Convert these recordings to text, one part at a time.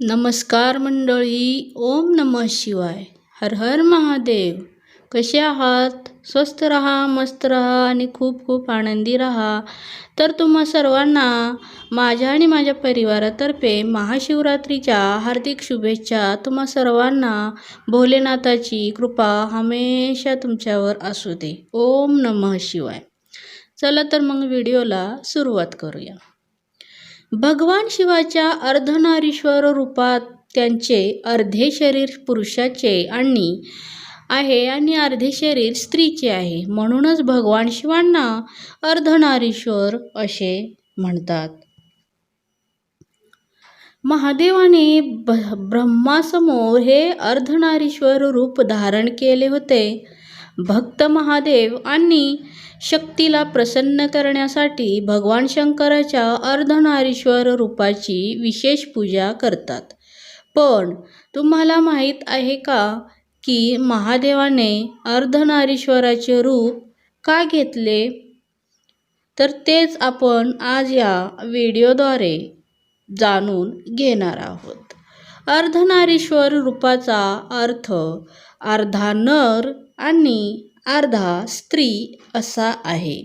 नमस्कार मंडळी ओम नमः शिवाय. हर हर महादेव. कसे आहात? स्वस्त रहा मस्त रहा आणि खूप खूप आनंदी रहा. तर तुम्हा सर्वांना माझ्या आणि माझ्या परिवारातर्फे महाशिवरात्रीच्या हार्दिक शुभेच्छा. तुम्हा सर्वांना भोलेनाथाची कृपा हमेशा तुमच्यावर असू दे. ओम नमः शिवाय. चला तर मग व्हिडिओला सुरुवात करूया. भगवान शिवाच्या अर्धनारीश्वर रूपात त्यांचे अर्धे शरीर पुरुषाचे आणि आहे आणि अर्धे शरीर स्त्रीचे आहे. म्हणूनच भगवान शिवांना अर्धनारीश्वर असे म्हणतात. महादेवाने ब ब्रह्मासमोर हे अर्धनारीश्वर रूप धारण केले होते. भक्त महादेव आणि शक्तीला प्रसन्न करण्यासाठी भगवान शंकराच्या अर्धनारीश्वर रूपाची विशेष पूजा करतात. पण तुम्हाला माहीत आहे का की महादेवाने अर्धनारीश्वराचे रूप का घेतले? तर तेच आपण आज या व्हिडिओद्वारे जाणून घेणार आहोत. अर्धनारीश्वर रूपाचा अर्थ अर्धा नर आणि अर्धा स्त्री असा आहे.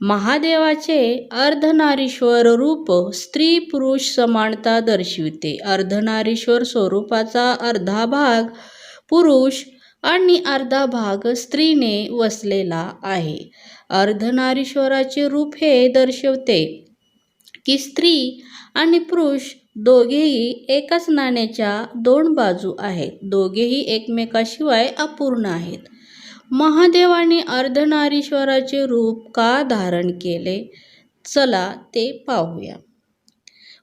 महादेवाचे अर्धनारीश्वर रूप स्त्री पुरुष समानता दर्शविते. अर्धनारीश्वर स्वरूपाचा अर्धा भाग पुरुष आणि अर्धा भाग स्त्रीने वसलेला आहे. अर्धनारीश्वराचे रूप हे दर्शवते की स्त्री आणि पुरुष दोघेही एकाच नाण्याच्या दोन बाजू आहेत. दोघेही एकमेकाशिवाय अपूर्ण आहेत. महादेवाने अर्धनारीश्वराचे रूप का धारण केले? चला ते पाहूया.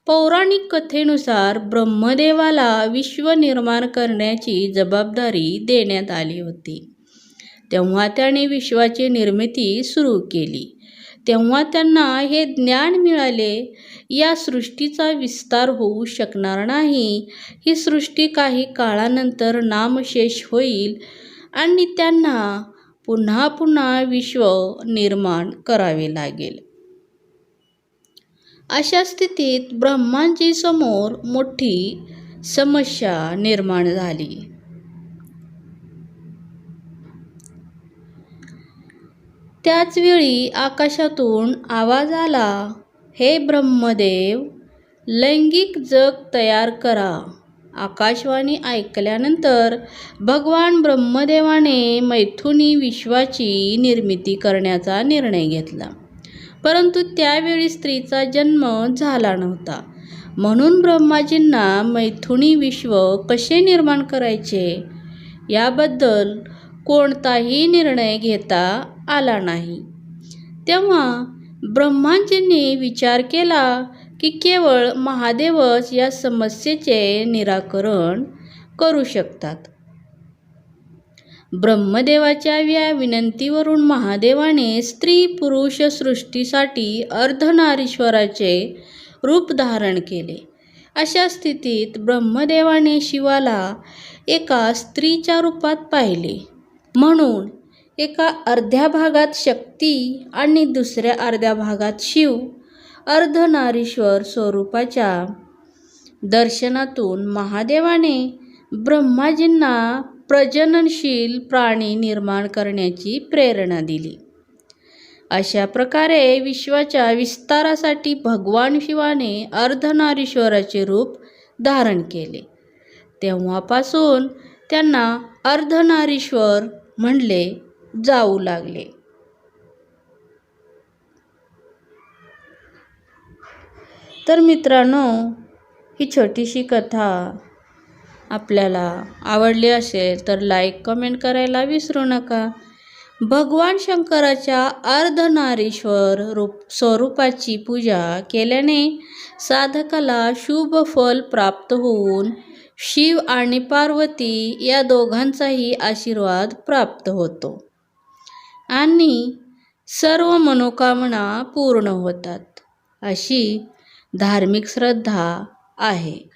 पौराणिक कथेनुसार ब्रह्मदेवाला विश्व निर्माण करण्याची जबाबदारी देण्यात आली होती. तेव्हा त्याने विश्वाची निर्मिती सुरू केली. तेव्हा त्यांना हे ज्ञान मिळाले या सृष्टीचा विस्तार होऊ शकणार नाही. ही सृष्टी काही काळानंतर नामशेष होईल आणि त्यांना पुन्हा पुन्हा विश्व निर्माण करावे लागेल. अशा स्थितीत ब्रह्मांची समोर मोठी समस्या निर्माण झाली. त्याचवेळी आकाशातून आवाज आला हे ब्रह्मदेव लैंगिक जग तयार करा. आकाशवाणी ऐकल्यानंतर भगवान ब्रह्मदेवाने मैथुनी विश्वाची निर्मिती करण्याचा निर्णय घेतला. परंतु त्यावेळी स्त्रीचा जन्म झाला नव्हता. म्हणून ब्रह्माजींना मैथुनी विश्व कसे निर्माण करायचे? याबद्दल कोणताही निर्णय घेता आला नाही. तेव्हा ब्रह्माजींनी विचार केला की केवळ महादेवच या समस्येचे निराकरण करू शकतात. ब्रह्मदेवाच्या या विनंतीवरून महादेवाने स्त्री पुरुष सृष्टीसाठी अर्धनारीश्वराचे रूप धारण केले. अशा स्थितीत ब्रह्मदेवाने शिवाला एका स्त्रीच्या रूपात पाहिले. म्हणून एका अर्ध्या भागात शक्ती आणि दुसऱ्या अर्ध्या भागात शिव अर्धनारीश्वर स्वरूपाच्या दर्शनातून महादेवाने ब्रह्माजींना प्रजननशील प्राणी निर्माण करण्याची प्रेरणा दिली. अशा प्रकारे विश्वाच्या विस्तारासाठी भगवान शिवाने अर्धनारीश्वराचे रूप धारण केले. तेव्हापासून त्यांना अर्धनारीश्वर म्हणले जाऊ लागले. तर मित्रांनो ही छोटीशी कथा आपल्याला आवडली असेल तर लाईक कमेंट करायला विसरू नका. भगवान शंकराच्या अर्धनारीश्वर रूप स्वरूपाची पूजा केल्याने साधकाला शुभ फल प्राप्त होऊन शिव आणि पार्वती या दोघांचाही आशीर्वाद प्राप्त होतो. आणि सर्व मनोकामना पूर्ण होतात अशी धार्मिक श्रद्धा आहे.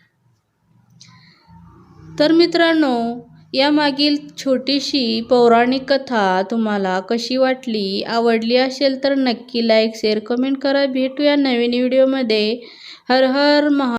तर मित्रांनो यामागील छोटीशी पौराणिक कथा तुम्हाला कशी वाटली आवडली असेल तर नक्की लाईक शेअर कमेंट करा. भेटूया नवीन व्हिडिओमध्ये हर हर महा